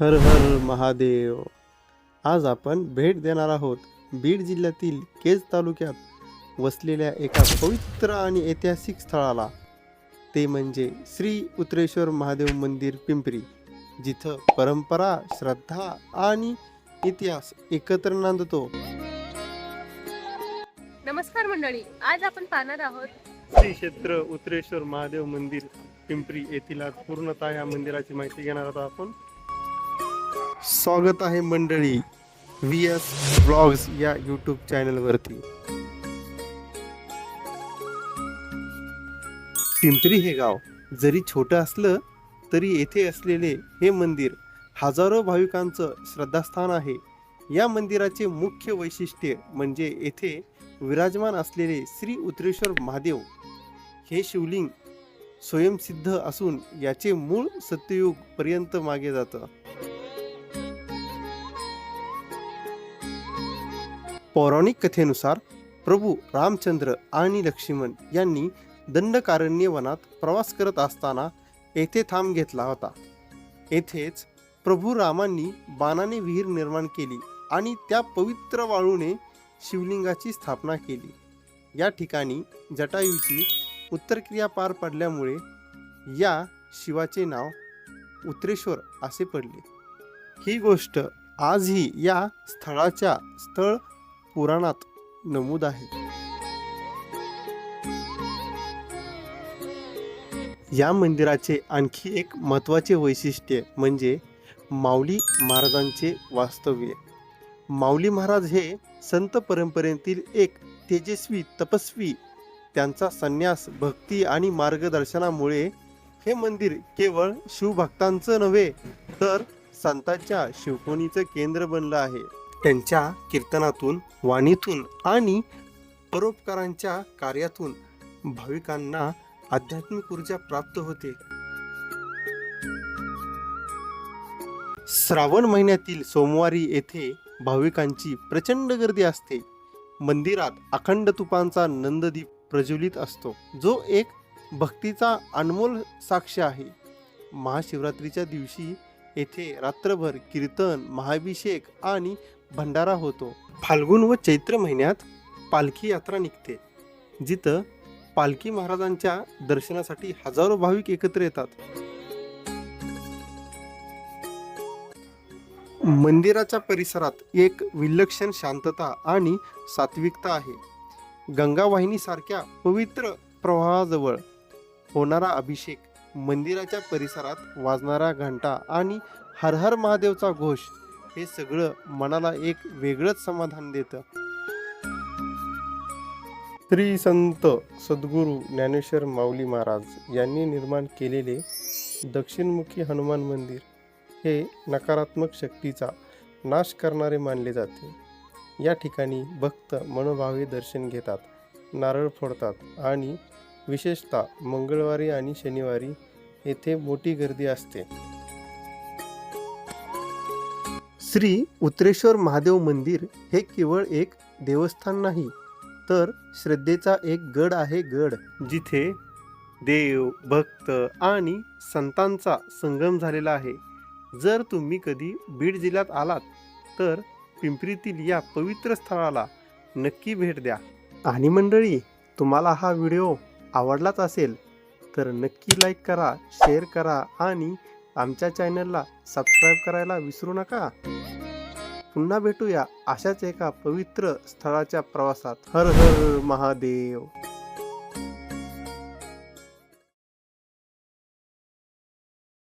हर हर महादेव. आज आपण भेट देणार आहोत बीड जिल्ह्यातील केज तालुक्यात वसलेल्या एका पवित्र आणि ऐतिहासिक स्थळाला. ते म्हणजे श्री उत्रेश्वर महादेव मंदिर पिंपरी जिथं परंपरा श्रद्धा आणि इतिहास एकत्र नांदतो. नमस्कार मंडळी आज आपण पाहणार आहोत श्री क्षेत्र उत्रेश्वर महादेव मंदिर पिंपरी येथील आज पूर्णतः या मंदिराची माहिती घेणार आहोत आपण. स्वागत आहे मंडळी व्ही एस ब्लॉग्स या यूट्यूब चॅनलवरती पिंपरी हे गाव जरी छोटं असलं तरी येथे असलेले हे मंदिर हजारो भाविकांचं श्रद्धास्थान आहे. या मंदिराचे मुख्य वैशिष्ट्य म्हणजे येथे विराजमान असलेले श्री उत्रेश्वर महादेव हे शिवलिंग स्वयंसिद्ध असून याचे मूळ सत्ययुग पर्यंत मागे जातं. पौराणिक कथेनुसार प्रभू रामचंद्र आणि लक्ष्मण यांनी दंडकारण्य वनात प्रवास करत असताना येथे थांब घेतला होता. येथेच प्रभू रामांनी बाणाने विहीर निर्माण केली आणि त्या पवित्र वाळूने शिवलिंगाची स्थापना केली. या ठिकाणी जटायूची उत्तरक्रिया पार पडल्यामुळे या शिवाचे नाव उत्रेश्वर असे पडले. ही गोष्ट आजही या स्थळाच्या स्थळ पुराणात नमूद आहे. या मंदिराचे आणखी एक महत्त्वाचे वैशिष्ट्य म्हणजे माऊली महाराजांचे वास्तव्य. माऊली महाराज हे संत परंपरेतील एक तेजस्वी तपस्वी त्यांचा संन्यास भक्ती आणि मार्गदर्शनामुळे हे मंदिर केवळ शिवभक्तांचं नव्हे तर संतांच्या शिवकोणीचं केंद्र बनलं आहे. त्यांच्या कीर्तनातून वाणीतून आणि परोपकारांच्या कार्यातून भाविकांना आध्यात्मिक ऊर्जा प्राप्त होते. श्रावण महिन्यातील सोमवारी येथे भाविकांची प्रचंड गर्दी असते. मंदिरात अखंड तुपांचा नंददीप प्रज्वलित असतो. जो एक भक्तीचा अनमोल साक्ष आहे. महाशिवरात्रीच्या दिवशी येथे रात्रभर कीर्तन महाभिषेक आणि भंडारा होतो. फाल्गुन व चैत्र महिन्यात पालखी यात्रा निघते. जिथं पालखी महाराजांच्या दर्शनासाठी हजारो भाविक एकत्र येतात. मंदिराच्या परिसरात एक विलक्षण शांतता आणि सात्विकता आहे. गंगा वाहिनीसारख्या पवित्र प्रवाहाजवळ होणारा अभिषेक मंदिराच्या परिसरात वाजणारा घंटा आणि हर हर महादेवचा घोष हे सगळं मनाला एक वेगळंच समाधान देतं. श्री संत सद्गुरू ज्ञानेश्वर माऊली महाराज यांनी निर्माण केलेले दक्षिणमुखी हनुमान मंदिर हे नकारात्मक शक्तीचा नाश करणारे मानले जाते. या ठिकाणी भक्त मनोभावे दर्शन घेतात नारळ फोडतात आणि विशेषतः मंगळवारी आणि शनिवारी येथे मोठी गर्दी असते. श्री उत्रेश्वर महादेव मंदिर हे केवळ एक देवस्थान नाही तर श्रद्धेचा एक गड आहे गड जिथे देव भक्त आणि संतांचा संगम झालेला आहे. जर तुम्ही कधी बीड जिल्ह्यात आलात तर पिंपरीतील या पवित्र स्थळाला नक्की भेट द्या. आणि मंडळी तुम्हाला हा व्हिडिओ आवडलाच असेल तर नक्की लाईक करा शेअर करा आणि आमच्या चॅनलला सबस्क्राईब करायला विसरू नका. पुन्हा भेटूया अशाच एका पवित्र स्थळाच्या प्रवासात. हर हर महादेव.